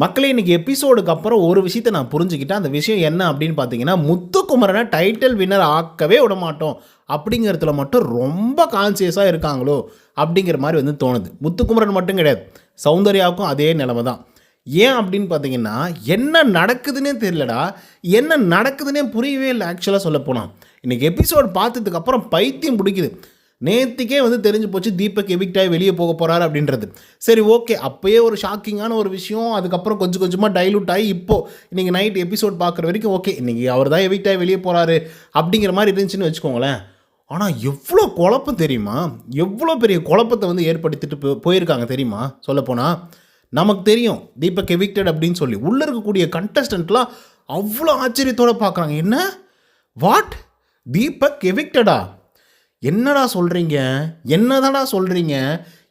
மக்களே இன்னைக்கு எபிசோடுக்கு அப்புறம் ஒரு விஷயத்தை நான் புரிஞ்சுக்கிட்டேன். அந்த விஷயம் என்ன அப்படின்னு பார்த்தீங்கன்னா முத்துக்குமரனை டைட்டில் வின்னர் ஆக்கவே விட மாட்டோம். அப்படிங்கிறதுல மட்டும் ரொம்ப கான்சியஸாக இருக்காங்களோ அப்படிங்கிற மாதிரி வந்து தோணுது. முத்துக்குமரன் மட்டும் கிடையாது. சௌந்தர்யாவுக்கும் அதே நிலமை தான். ஏன் அப்படின்னு பார்த்தீங்கன்னா என்ன நடக்குதுன்னே தெரியலடா. என்ன நடக்குதுன்னே புரியவே இல்லை ஆக்சுவலாக சொல்ல போனால் இன்றைக்கி எபிசோட் பார்த்ததுக்கு அப்புறம் பைத்தியம் பிடிக்குது. நேத்திக்கே வந்து தெரிஞ்சு போச்சு தீபக் எவிக்ட் ஆகி வெளியே போக போகிறாரு அப்படின்றது. சரி ஓகே அப்போயே ஒரு ஷாக்கிங்கான ஒரு விஷயம். அதுக்கப்புறம் கொஞ்சம் கொஞ்சமாக டைலூட் ஆகி இப்போது இன்றைக்கி நைட் எபிசோட் பார்க்குற வரைக்கும் ஓகே இன்றைக்கி அவர் தான் எவிக்ட் ஆகி வெளியே போகிறாரு அப்படிங்கிற மாதிரி இருந்துச்சுன்னு வச்சுக்கோங்களேன். ஆனால் எவ்வளோ குழப்பம் தெரியுமா? எவ்வளோ பெரிய குழப்பத்தை வந்து ஏற்படுத்திட்டு போ- போயிருக்காங்க தெரியுமா? சொல்லப்போனால் நமக்கு தெரியும் தீபக் எவிக்டட் அப்படின்னு சொல்லி. உள்ளே இருக்கக்கூடிய கண்டஸ்டண்ட்லாம் அவ்வளோ ஆச்சரியத்தோடு பார்க்குறாங்க. என்ன? வாட் தீபக் எவிக்டடா என்னடா சொல்கிறீங்க என்னதாடா சொல்கிறீங்க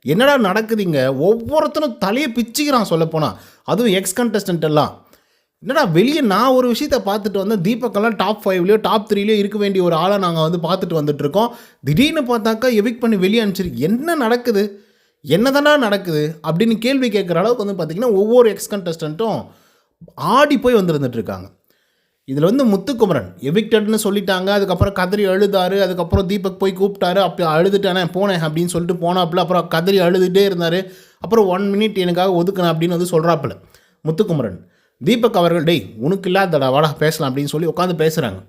என்னடா நடக்குதுங்க? ஒவ்வொருத்தனும் தலையை பிச்சுக்கிறான் சொல்லப்போனால் அதுவும் எக்ஸ் கண்டஸ்டன்ட் எல்லாம். என்னடா வெளியே நான் ஒரு விஷயத்தை பார்த்துட்டு வந்தேன். தீபக்கெல்லாம் டாப் ஃபைவ்லையோ டாப் த்ரீலையோ இருக்க வேண்டிய ஒரு ஆளை நாங்கள் வந்து பார்த்துட்டு வந்துட்டு இருக்கோம் திடீர்னு பார்த்தாக்கா எவிக் பண்ணி வெளியே அனுப்பிச்சிருக்கு என்ன நடக்குது? என்னதானா நடக்குது? அப்படின்னு கேள்வி கேட்குற அளவுக்கு வந்து பார்த்திங்கன்னா ஒவ்வொரு எக்ஸ் கண்டஸ்டண்ட்டும் ஆடி போய் வந்துருந்துட்டு இருக்காங்க இதில் வந்து முத்துக்குமரன் எவிக்டட்னு சொல்லிட்டாங்க. அதுக்கப்புறம் கதறி அழுதாரு. அதுக்கப்புறம் தீபக் போய் கூப்பிட்டாரு. அப்போ அழுதுட்டானே போனேன் அப்படின்னு சொல்லிட்டு போனாப்புல அப்புறம் கதறி அழுதுகிட்டே இருந்தார். அப்புறம் ஒன் மினிட் எனக்காக ஒதுக்கினேன் அப்படின்னு வந்து சொல்கிறாப்புல முத்துக்குமரன் தீபக் அவர்கள் டேய் உனக்கு இல்லாதடா வாடா பேசலாம் அப்படின்னு சொல்லி உட்காந்து பேசுகிறாங்க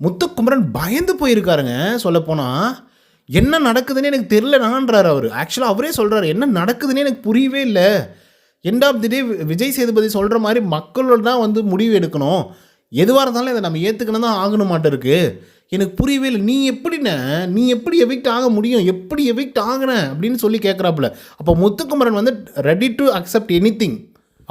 முத்துக்குமரன் பயந்து போயிருக்காருங்க சொல்லப்போனால் என்ன நடக்குதுன்னு எனக்கு தெரிலனான்றார் அவர். ஆக்சுவலாக அவரே சொல்கிறாரு என்ன நடக்குதுன்னு எனக்கு புரியவே இல்லை. End of the day Vijay Sethupathi சொல்கிற மாதிரி மக்களோட தான் வந்து முடிவு எடுக்கணும். எதுவாக இருந்தாலும் இதை நம்ம ஏற்றுக்கணும் தான் ஆகணும் மாட்டேருக்கு. எனக்கு புரியவே இல்லை. நீ எப்படின்ன நீ எப்படி எவிக்ட் ஆக முடியும்? எப்படி எவிக்ட் ஆகுன அப்படின்னு சொல்லி கேட்குறாப்புல அப்போ முத்துக்குமரன் வந்து ரெடி டு அக்செப்ட் எனி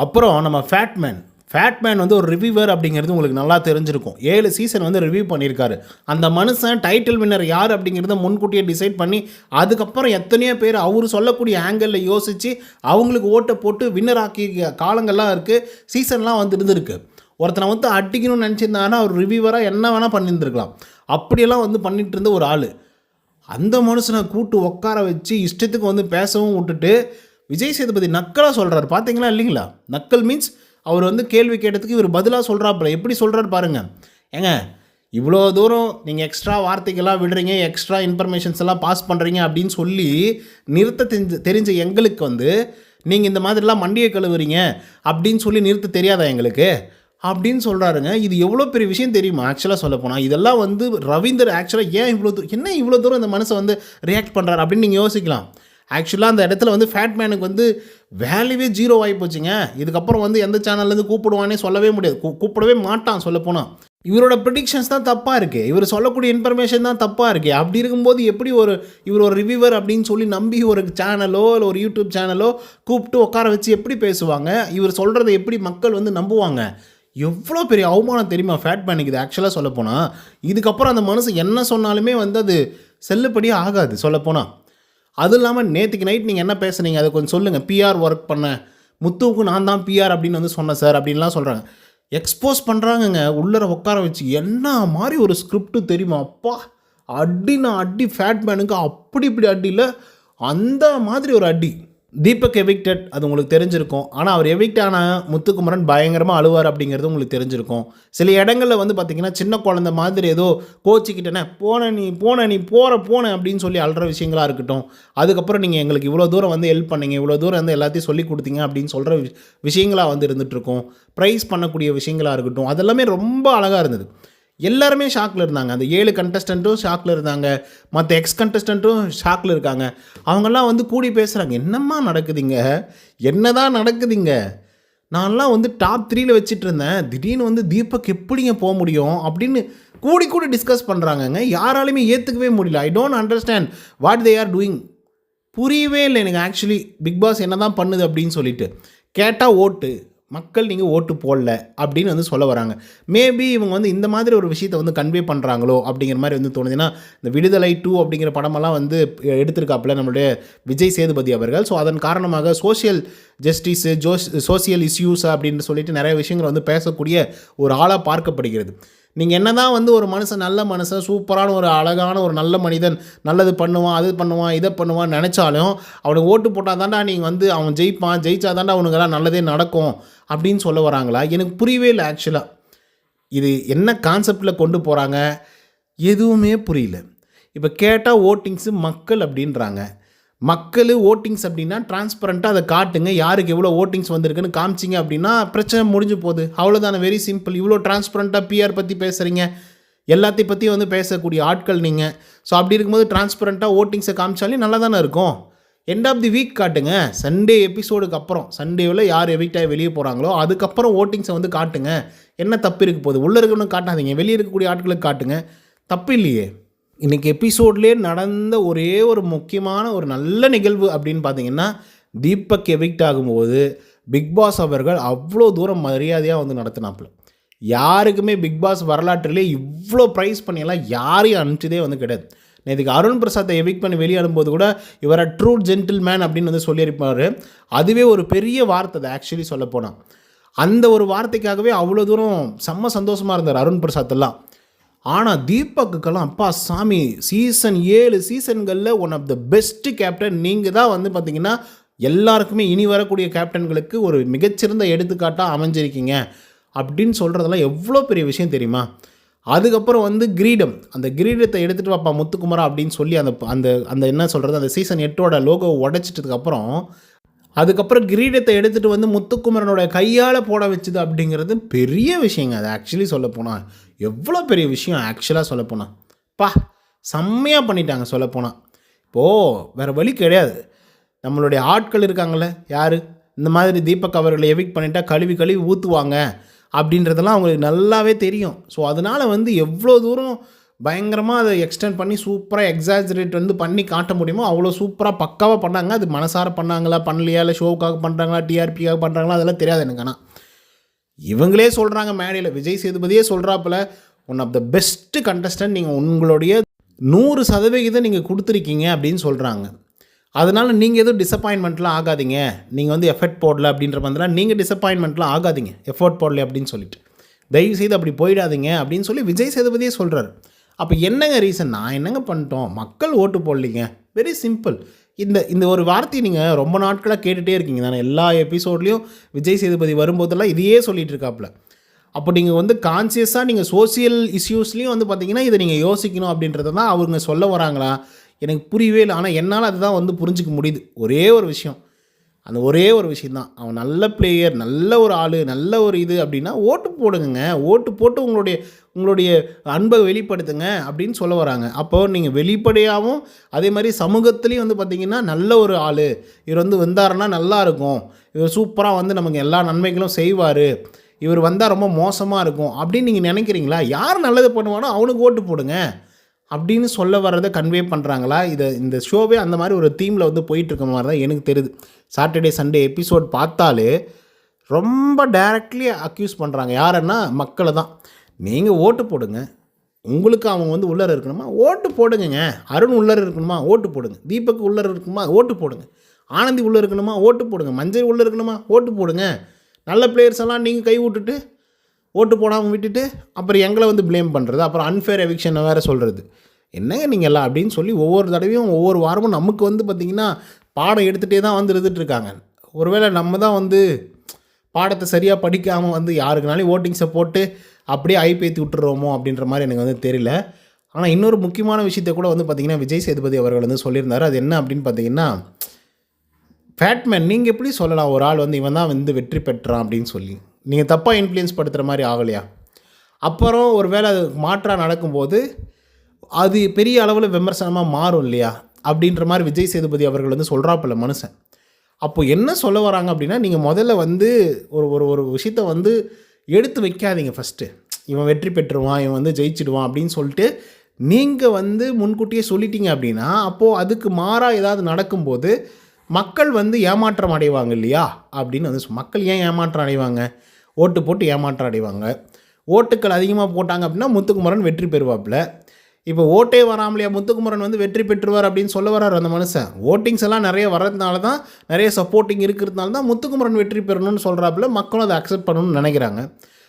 அப்புறம் நம்ம ஃபேட்மேன் ஃபேட்மேன் வந்து ஒரு ரிவ்யூவர் அப்படிங்கிறது உங்களுக்கு நல்லா தெரிஞ்சிருக்கும். ஏழு சீசன் வந்து ரிவ்யூ பண்ணியிருக்காரு. அந்த மனுஷன் டைட்டில் வின்னர் யார் அப்படிங்கிறத முன்கூட்டியே டிசைட் பண்ணி அதுக்கப்புறம் எத்தனையோ பேர் அவர் சொல்லக்கூடிய ஆங்கிளில் யோசித்து அவங்களுக்கு ஓட்டை போட்டு வின்னர் ஆக்கிய காலங்கள்லாம் இருக்குது சீசன்லாம் வந்து இருந்திருக்கு. ஒருத்தனை வந்து அடிக்கணும்னு நினச்சிருந்தாங்கன்னா அவர் ரிவியூவராக என்ன வேணால் பண்ணியிருந்துருக்கலாம். அப்படியெல்லாம் வந்து பண்ணிகிட்டு இருந்த ஒரு ஆள். அந்த மனுஷனை கூட்டு உட்கார வச்சு இஷ்டத்துக்கு வந்து பேசவும் விட்டுட்டு விஜய் சேதுபதி நக்கலாக சொல்கிறாரு பார்த்தீங்களா இல்லைங்களா? நக்கல் மீன்ஸ் அவர் வந்து கேள்வி கேட்டதுக்கு இவர் பதிலாக சொல்கிறாப்புல எப்படி சொல்கிறாரு பாருங்கள் ஏங்க இவ்வளோ தூரம் நீங்கள் எக்ஸ்ட்ரா வார்த்தைகள்லாம் விடுறீங்க எக்ஸ்ட்ரா இன்ஃபர்மேஷன்ஸ் எல்லாம் பாஸ் பண்ணுறீங்க அப்படின்னு சொல்லி நிறுத்த தெரிஞ்ச தெரிஞ்ச எங்களுக்கு வந்து நீங்கள் இந்த மாதிரிலாம் மண்டியை கழுவுறீங்க அப்படின்னு சொல்லி நிறுத்த தெரியாதா எங்களுக்கு? அப்படின்னு சொல்கிறாருங்க இது எவ்வளோ பெரிய விஷயம் தெரியுமா? ஆக்சுவலாக சொல்ல போனால் இதெல்லாம் வந்து ரவீந்தர் ஆக்சுவலாக ஏன் இவ்வளோ தூரம் என்ன இவ்வளோ தூரம் இந்த மனசை வந்து ரியாக்ட் பண்ணுறாரு அப்படின்னு நீங்கள் யோசிக்கலாம். ஆக்சுவலாக அந்த இடத்துல வந்து ஃபேட் மேனுக்கு வந்து வேல்யூவே ஜீரோ ஆகி போச்சுங்க. இதுக்கப்புறம் வந்து எந்த சேனல்லேருந்து கூப்பிடுவானே சொல்லவே முடியாது. கூப்பிடவே மாட்டான் சொல்லப்போனால் இவரோட ப்ரிடிக்ஷன்ஸ் தான் தப்பாக இருக்குது இவர் சொல்லக்கூடிய இன்ஃபர்மேஷன் தான் தப்பாக இருக்குது அப்படி இருக்கும்போது எப்படி ஒரு இவர் ஒரு ரிவ்யூவர் அப்படின்னு சொல்லி நம்பி ஒரு சேனலோ இல்லை ஒரு யூடியூப் சேனலோ கூப்பிட்டு உட்கார வச்சு எப்படி பேசுவாங்க? இவர் சொல்கிறத எப்படி மக்கள் வந்து நம்புவாங்க? எவ்வளோ பெரிய அவமானம் தெரியுமா? ஃபேட் பேனுக்கு இது. ஆக்சுவலாக சொல்லப்போனால் இதுக்கப்புறம் அந்த மனசு என்ன சொன்னாலுமே வந்து அது செல்லுபடியே ஆகாது சொல்லப்போனால் அதுவும் இல்லாமல் நேற்றுக்கு நைட் நீங்கள் என்ன பேசுனீங்க? அதை கொஞ்சம் சொல்லுங்கள் பிஆர் ஒர்க் பண்ண. முத்துவுக்கு நான் தான் பிஆர் அப்படின்னு வந்து சொன்னேன் சார் அப்படின்லாம் சொல்கிறாங்க எக்ஸ்போஸ் பண்ணுறாங்கங்க உள்ளர உட்கார வச்சு என்ன மாதிரி ஒரு ஸ்கிரிப்ட் தெரியுமா? அப்பா அடினா அடி ஃபேட் மேனுக்கு அப்படி இப்படி அடி இல்லை அந்த மாதிரி ஒரு அடி. தீபக் எவிக்டட் அது உங்களுக்கு தெரிஞ்சிருக்கும். ஆனால் அவர் எவிக்ட் ஆன முத்துக்குமரன் பயங்கரமாக அழுவார் அப்படிங்கிறது உங்களுக்கு தெரிஞ்சிருக்கும். சில இடங்களில் வந்து பார்த்தீங்கன்னா சின்ன குழந்தை மாதிரி ஏதோ கோச்சிக்கிட்டேனே போன நீ போன நீ போகிற போன அப்படின்னு சொல்லி அழுற விஷயங்களா இருக்கட்டும். அதுக்கப்புறம் நீங்கள் எங்களுக்கு இவ்வளோ தூரம் வந்து ஹெல்ப் பண்ணீங்க இவ்வளோ தூரம் வந்து எல்லாத்தையும் சொல்லி கொடுத்தீங்க அப்படின்னு சொல்கிற விஷயங்களாக வந்து இருந்துகிட்ருக்கும் ப்ரைஸ் பண்ணக்கூடிய விஷயங்களாக இருக்கட்டும். அதெல்லாமே ரொம்ப அழகாக இருந்தது. எல்லாருமே ஷாக்கில் இருந்தாங்க. அந்த ஏழு கண்டஸ்டண்ட்டும் ஷாக்கில் இருந்தாங்க. மற்ற எக்ஸ் கண்டஸ்டண்ட்டும் ஷாக்கில் இருக்காங்க. அவங்கெல்லாம் வந்து கூடி பேசுகிறாங்க என்னம்மா நடக்குதுங்க? என்னதான் நடக்குதுங்க? நான்லாம் வந்து டாப் த்ரீல வச்சுட்டு இருந்தேன். திடீர்னு வந்து தீபக் எப்படிங்க போக முடியும்? அப்படின்னு கூடி கூடி டிஸ்கஸ் பண்ணுறாங்கங்க யாராலையுமே ஏற்றுக்கவே முடியல. I don't understand what they are doing புரியவே இல்லை எனக்கு. ஆக்சுவலி பிக் பாஸ் என்ன தான் பண்ணுது அப்படின்னு சொல்லிட்டு. கேட்டால் ஓட்டு. மக்கள் நீங்கள் ஓட்டு போடல அப்படின்னு வந்து சொல்ல வராங்க. மேபி இவங்க வந்து இந்த மாதிரி ஒரு விஷயத்தை வந்து கன்வே பண்ணுறாங்களோ அப்படிங்கிற மாதிரி வந்து தோணுதுன்னா இந்த விடுதலை டூ அப்படிங்கிற படமெல்லாம் வந்து எடுத்திருக்காப்புல நம்மளுடைய விஜய் சேதுபதி அவர்கள். ஸோ அதன் காரணமாக சோஷியல் ஜஸ்டிஸு ஜோஸ் சோசியல் இஷ்யூஸ் அப்படின்னு சொல்லிட்டு நிறைய விஷயங்கள் வந்து பேசக்கூடிய ஒரு ஆளாக பார்க்கப்படுகிறது. நீங்கள் என்ன தான் வந்து ஒரு மனுஷன் நல்ல மனுஷன் சூப்பரான ஒரு அழகான ஒரு நல்ல மனிதன் நல்லது பண்ணுவான் அது பண்ணுவான் இதை பண்ணுவான் நினச்சாலும் அவனுக்கு ஓட்டு போட்டால் தாண்டா நீங்கள் வந்து அவன் ஜெயிப்பான் ஜெயிச்சா தாண்டா அவனுக்கெல்லாம் நல்லதே நடக்கும் அப்படின்னு சொல்ல வராங்களா? எனக்கு புரியவே இல்லை ஆக்சுவலாக இது என்ன கான்செப்டில் கொண்டு போகிறாங்க எதுவுமே புரியல. இப்போ கேட்டால் ஓட்டிங்ஸு மக்கள் அப்படின்றாங்க. மக்கள் ஓட்டிங்ஸ் அப்படின்னா டிரான்ஸ்பரண்ட்டாக அதை காட்டுங்க. யாருக்கு எவ்வளோ ஓட்டிங்ஸ் வந்திருக்குன்னு காமிச்சிங்க அப்படின்னா பிரச்சனை முடிஞ்சு போகுது. அவ்வளோதானே வெரி சிம்பிள் இவ்வளோ டிரான்ஸ்பரண்ட்டாக பிஆர் பற்றி பேசுகிறீங்க எல்லாத்தையும் பற்றியும் வந்து பேசக்கூடிய ஆட்கள் நீங்கள் ஸோ அப்படி இருக்கும்போது டிரான்ஸ்பரண்ட்டாக ஓட்டிங்ஸை காமிச்சாலே நல்லா தானே இருக்கும். எண்ட் ஆஃப் தி வீக் காட்டுங்க. சண்டே எபிசோடுக்கு அப்புறம் சண்டேவில் யார் எவிக்டாக வெளியே போகிறாங்களோ அதுக்கப்புறம் ஓட்டிங்ஸை வந்து காட்டுங்க. என்ன தப்பு இருக்க போகுது? உள்ளே இருக்கணும் காட்டாதீங்க. வெளியே இருக்கக்கூடிய ஆட்களுக்கு காட்டுங்க. தப்பு இல்லையே. இன்றைக்கி எபிசோட்லேயே நடந்த ஒரே ஒரு முக்கியமான ஒரு நல்ல நிகழ்வு அப்படின்னு பார்த்தீங்கன்னா தீபக் எவிக்ட் ஆகும்போது பிக் பாஸ் அவர்கள் அவ்வளோ தூரம் மரியாதையாக வந்து நடத்தினாப்புல. யாருக்குமே பிக் பாஸ் வரலாற்றிலே இவ்வளோ ப்ரைஸ் பண்ணியெல்லாம் யாரையும் அனுப்பிச்சதே வந்து கிடையாது. நேற்றுக்கு அருண் பிரசாத்தை எவிக் பண்ணி வெளியே அனுப்பும்போது கூட இவரை ட்ரூ ஜென்டில் மேன் அப்படின்னு வந்து சொல்லியிருப்பார். அதுவே ஒரு பெரிய வார்த்தை அது ஆக்சுவலி சொல்ல போனால் அந்த ஒரு வார்த்தைக்காகவே அவ்வளோ தூரம் செம்ம சந்தோஷமாக இருந்தார் அருண் பிரசாத் எல்லாம். ஆனால் தீபக்குக்கெல்லாம் அப்பா சாமி சீசன் ஏழு சீசன்களில் one of the best captain நீங்கள் தான் வந்து பார்த்தீங்கன்னா எல்லாருக்குமே இனி வரக்கூடிய கேப்டன்களுக்கு ஒரு மிகச்சிறந்த எடுத்துக்காட்டாக அமைஞ்சிருக்கீங்க. அப்படின்னு சொல்கிறதெல்லாம் எவ்வளோ பெரிய விஷயம் தெரியுமா? அதுக்கப்புறம் வந்து கிரீடம். அந்த கிரீடத்தை எடுத்துகிட்டு வாப்பா முத்துக்குமரா அப்படின்னு சொல்லி அந்த அந்த அந்த என்ன சொல்கிறது அந்த சீசன் எட்டோட லோகோ உடைச்சிட்டதுக்கப்புறம் அதுக்கப்புறம் கிரீடத்தை எடுத்துகிட்டு வந்து முத்துக்குமரனோட கையால் போட வச்சுது அப்படிங்கிறது பெரிய விஷயங்க. அது ஆக்சுவலி சொல்லப்போனால் எவ்வளோ பெரிய விஷயம் ஆக்சுவலாக சொல்லப்போனால். பா செம்மையாக பண்ணிட்டாங்க சொல்லப்போனால். இப்போது வேறு வழி கிடையாது. நம்மளுடைய ஆட்கள் இருக்காங்களே யார்? இந்த மாதிரி தீபக் அவர்களை எவிக் பண்ணிட்டா கழுவி கழுவி ஊற்றுவாங்க அப்படின்றதெல்லாம் அவங்களுக்கு நல்லாவே தெரியும். ஸோ அதனால் வந்து எவ்வளோ தூரம் பயங்கரமாக அதை எக்ஸ்டெண்ட் பண்ணி சூப்பராக எக்ஸாஜரேட் வந்து பண்ணி காட்ட முடியுமோ அவ்வளோ சூப்பராக பக்காவாக பண்ணாங்க. அது மனசார பண்ணாங்களா பண்ணலையா? இல்லை ஷோவுக்காக பண்ணுறாங்களா டிஆர்பிக்காக பண்ணுறாங்களா அதெல்லாம் தெரியாது எனக்கு. ஆனால் இவங்களே சொல்கிறாங்க மேடையில். விஜய் சேதுபதியே சொல்கிறாப்புல one of the best contestant நீங்கள் உங்களுடைய நூறு சதவிகிதம் நீங்கள் கொடுத்துருக்கீங்க அப்படின்னு சொல்கிறாங்க அதனால் நீங்கள் எதுவும் டிசப்பாயின்மெண்ட்லாம் ஆகாதீங்க. நீங்கள் வந்து எஃபர்ட் போடல அப்படின்ற மாதிரிலாம் நீங்கள் டிசப்பாயின்மெண்ட்லாம் ஆகாதீங்க. எஃபோர்ட் போடல அப்படின்னு சொல்லிட்டு. தயவு செய்து அப்படி போயிடாதீங்க அப்படின்னு சொல்லி விஜய் சேதுபதியே சொல்கிறாரு அப்போ என்னங்க ரீசன் நான் என்னங்க பண்ணிட்டோம்? மக்கள் ஓட்டு போடலீங்க. வெரி சிம்பிள் இந்த இந்த ஒரு வார்த்தையை நீங்கள் ரொம்ப நாட்களாக கேட்டுகிட்டே இருக்கீங்க. தானே எல்லா எபிசோட்லேயும் விஜய் சேதுபதி வரும்போதெல்லாம் இதையே சொல்லிகிட்டு இருக்காப்புல அப்போ நீங்கள் வந்து கான்சியஸாக நீங்கள் சோசியல் இஷ்யூஸ்லேயும் வந்து பார்த்தீங்கன்னா இதை நீங்கள் யோசிக்கணும் அப்படின்றத தான் அவங்க சொல்ல வராங்களா? எனக்கு புரியவே இல்லை. ஆனால் என்னால் அதுதான் வந்து புரிஞ்சிக்க முடியுது. ஒரே ஒரு விஷயம். அந்த ஒரே ஒரு விஷயந்தான். அவன் நல்ல பிளேயர் நல்ல ஒரு ஆள் நல்ல ஒரு இது அப்படின்னா ஓட்டு போடுங்க ஓட்டு போட்டு உங்களுடைய உங்களுடைய அன்பை வெளிப்படுத்துங்க அப்படின்னு சொல்ல வராங்க. அப்போ நீங்கள் வெளிப்படையாகவும் அதே மாதிரி சமூகத்துலேயும் வந்து பார்த்திங்கன்னா நல்ல ஒரு ஆள். இவர் வந்து வந்தாருன்னா நல்லா இருக்கும். இவர் சூப்பராக வந்து நமக்கு எல்லா நன்மைகளும் செய்வார். இவர் வந்தால் ரொம்ப மோசமாக இருக்கும் அப்படின்னு நீங்கள் நினைக்கிறீங்களா? யார் நல்லது பண்ணுவானோ அவனுக்கு ஓட்டு போடுங்க. அப்படின்னு சொல்ல வர்றதை கன்வே பண்ணுறாங்களா இதை இந்த ஷோவே அந்த மாதிரி ஒரு தீமில் வந்து போயிட்டுருக்க மாதிரி தான் எனக்கு தெரியுது. சாட்டர்டே சண்டே எபிசோட் பார்த்தாலே ரொம்ப டைரக்ட்லி அக்யூஸ் பண்ணுறாங்க யாருன்னா மக்களை தான். நீங்கள் ஓட்டு போடுங்க. உங்களுக்கு அவங்க வந்து உள்ளர இருக்கணுமா? ஓட்டு போடுங்கங்க. அருண் உள்ளர இருக்கணுமா? ஓட்டு போடுங்க. தீபக் உள்ளர இருக்கணுமா ஓட்டு போடுங்க. ஆனந்தி உள்ளே இருக்கணுமா? ஓட்டு போடுங்க. மஞ்சள் உள்ளே இருக்கணுமா? ஓட்டு போடுங்க. நல்ல பிளேயர்ஸ் எல்லாம் நீங்கள் கை விட்டுட்டு ஓட்டு போடாமல் விட்டுட்டு அப்புறம் எங்களை வந்து ப்ளேம் பண்ணுறது அப்புறம் அன்ஃபேர் எவிக்ஷனை வேறு சொல்கிறது என்னங்க நீங்கள் எல்லாம் அப்படின்னு சொல்லி ஒவ்வொரு தடவையும் ஒவ்வொரு வாரமும் நமக்கு வந்து பார்த்திங்கன்னா பாடம் எடுத்துகிட்டே தான் வந்து இருந்துகிட்ருக்காங்க ஒருவேளை நம்ம தான் வந்து பாடத்தை சரியாக படிக்காமல் வந்து யாருக்குனாலும் ஓட்டிங்ஸை போட்டு அப்படியே ஐப்பேத்தி விட்டுறோமோ அப்படின்ற மாதிரி எனக்கு வந்து தெரியல. ஆனால் இன்னொரு முக்கியமான விஷயத்தை கூட வந்து பார்த்திங்கன்னா விஜய் சேதுபதி அவர்கள் வந்து சொல்லியிருந்தார். அது என்ன அப்படின்னு பார்த்தீங்கன்னா ஃபேட்மேன் நீங்கள் எப்படி சொல்லலாம்? ஒரு ஆள் வந்து இவன் தான் வந்து வெற்றி பெற்றான் அப்படின்னு சொல்லி. நீங்கள் தப்பாக இன்ஃப்ளூயன்ஸ் படுத்துகிற மாதிரி ஆகலையா? அப்புறம் ஒரு வேளை அது மாற்றாக நடக்கும்போது அது பெரிய அளவில் விமர்சனமாக மாறும் இல்லையா? அப்படின்ற மாதிரி விஜய் சேதுபதி அவர்கள் வந்து சொல்கிறாப்பில்ல மனுஷன். அப்போது என்ன சொல்ல வராங்க அப்படின்னா நீங்கள் முதல்ல வந்து ஒரு ஒரு ஒரு விஷயத்த வந்து எடுத்து வைக்காதீங்க ஃபஸ்ட்டு இவன் வெற்றி பெற்றுருவான் இவன் வந்து ஜெயிச்சிடுவான் அப்படின்னு சொல்லிட்டு நீங்கள் வந்து முன்கூட்டியே சொல்லிட்டீங்க அப்படின்னா அப்போது அதுக்கு மாறாக ஏதாவது நடக்கும்போது மக்கள் வந்து ஏமாற்றம் அடைவாங்க இல்லையா? அப்படின்னு வந்து மக்கள் ஏன் ஏமாற்றம் அடைவாங்க? ஓட்டு போட்டு ஏமாற்றம் அடைவாங்க ஓட்டுக்கள் அதிகமாக போட்டாங்க அப்படின்னா முத்துக்குமரன் வெற்றி பெறுவாப்புல. இப்போ ஓட்டே வராமலையா முத்துக்குமரன் வந்து வெற்றி பெற்றுவார் அப்படின்னு சொல்ல வர்றார் அந்த மனுஷன். ஓட்டிங்ஸ் எல்லாம் நிறைய வர்றதுனால தான் நிறைய சப்போர்ட்டிங் இருக்கிறதுனால தான் முத்துக்குமரன் வெற்றி பெறணும்னு சொல்கிறாப்புல மக்களும் அதை அக்செப்ட் பண்ணணும்னு நினைக்கிறாங்க.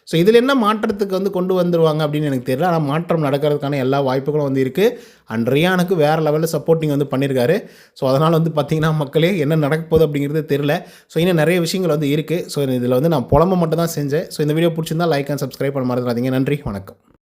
ஸோ இதில் என்ன மாற்றத்துக்கு வந்து கொண்டு வந்துருவாங்க அப்படின்னு எனக்கு தெரியல. ஆனால் மாற்றம் நடக்கிறதுக்கான எல்லா வாய்ப்புகளும் வந்து இருக்குது அண்ட் ரியானுக்கு வேறு லெவலில் சப்போர்ட்டிங் வந்து பண்ணியிருக்காரு ஸோ அதனால் வந்து பார்த்திங்கன்னா மக்களே என்ன நடக்க போகுது அப்படிங்கிறது தெரியல. ஸோ இன்னும் நிறைய விஷயங்கள் வந்து இருக்குது ஸோ இதில் வந்து நான் புலம்ப மட்டும் தான் செஞ்சேன். ஸோ இந்த வீடியோ பிடிச்சிருந்தா லைக் அண்ட் சப்ஸ்கிரைப் பண்ண மறந்துடாதீங்க. நன்றி வணக்கம்.